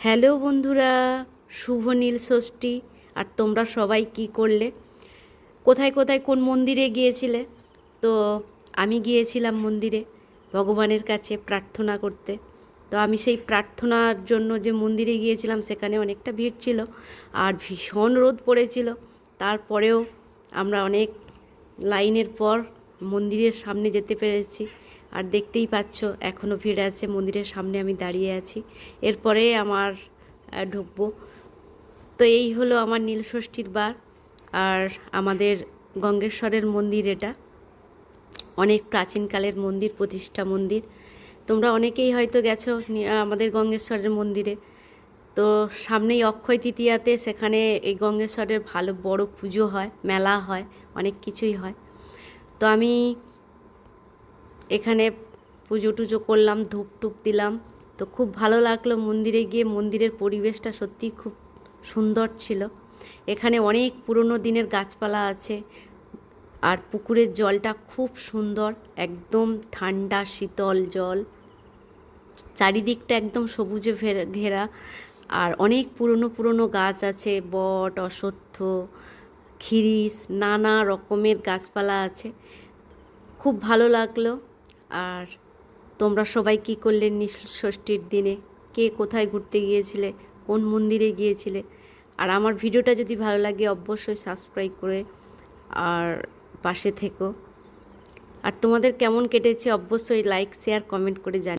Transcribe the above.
Hello বন্ধুরা, শুভ নীল ষষ্ঠী। আর তোমরা সবাই কি করলে? কোথায় কোথায় কোন মন্দিরে গিয়েছিলে? তো আমি গিয়েছিলাম মন্দিরে ভগবানের কাছে প্রার্থনা করতে। তো আমি সেই প্রার্থনার জন্য যে মন্দিরে গিয়েছিলাম, সেখানে অনেকটা ভিড় ছিল আর ভীষণ রোদ পড়েছিল। তারপরেও আমরা অনেক লাইনের পর মন্দিরের সামনে যেতে পেরেছি। আর দেখতেই পাচ্ছ এখনও ভিড় আছে, মন্দিরের সামনে আমি দাঁড়িয়ে আছি। এরপরে আমার ঢুকবো। তো এই হলো আমার নীলষষ্ঠীর বার, আর আমাদের গঙ্গেশ্বরের মন্দির এটা। অনেক প্রাচীনকালের মন্দির, প্রতিষ্ঠা মন্দির। তোমরা অনেকেই হয়তো গেছো আমাদের গঙ্গেশ্বরের মন্দিরে। তো সামনেই অক্ষয় তৃতীয়াতে সেখানে এই গঙ্গেশ্বরের ভালো বড় পুজো হয়, মেলা হয়, অনেক কিছুই হয়। তো আমি এখানে পুজো টুজো করলাম, ধূপ টুপ দিলাম। তো খুব ভালো লাগল মন্দিরে গিয়ে। মন্দিরের পরিবেশটা সত্যিই খুব সুন্দর ছিল। এখানে অনেক পুরনো দিনের গাছপালা আছে আর পুকুরের জলটা খুব সুন্দর, একদম ঠান্ডা, শীতল জল। চারিদিকটা একদম সবুজে ঘেরা। আর অনেক পুরনো পুরনো গাছ আছে, বট, অশ্বত্থ, খিরিস, নানা রকমের গাছপালা আছে। খুব ভালো লাগল। আর তোমরা সবাই কি করলে ষষ্ঠীর দিনে? কে কোথায় ঘুরতে গিয়েছিলে? কোন মন্দিরে গিয়েছিলে? আর আমার ভিডিওটা যদি ভালো লাগে অবশ্যই সাবস্ক্রাইব করে আর পাশে থেকো। আর তোমাদের কেমন কেটেছে অবশ্যই লাইক, শেয়ার, কমেন্ট করে জানি।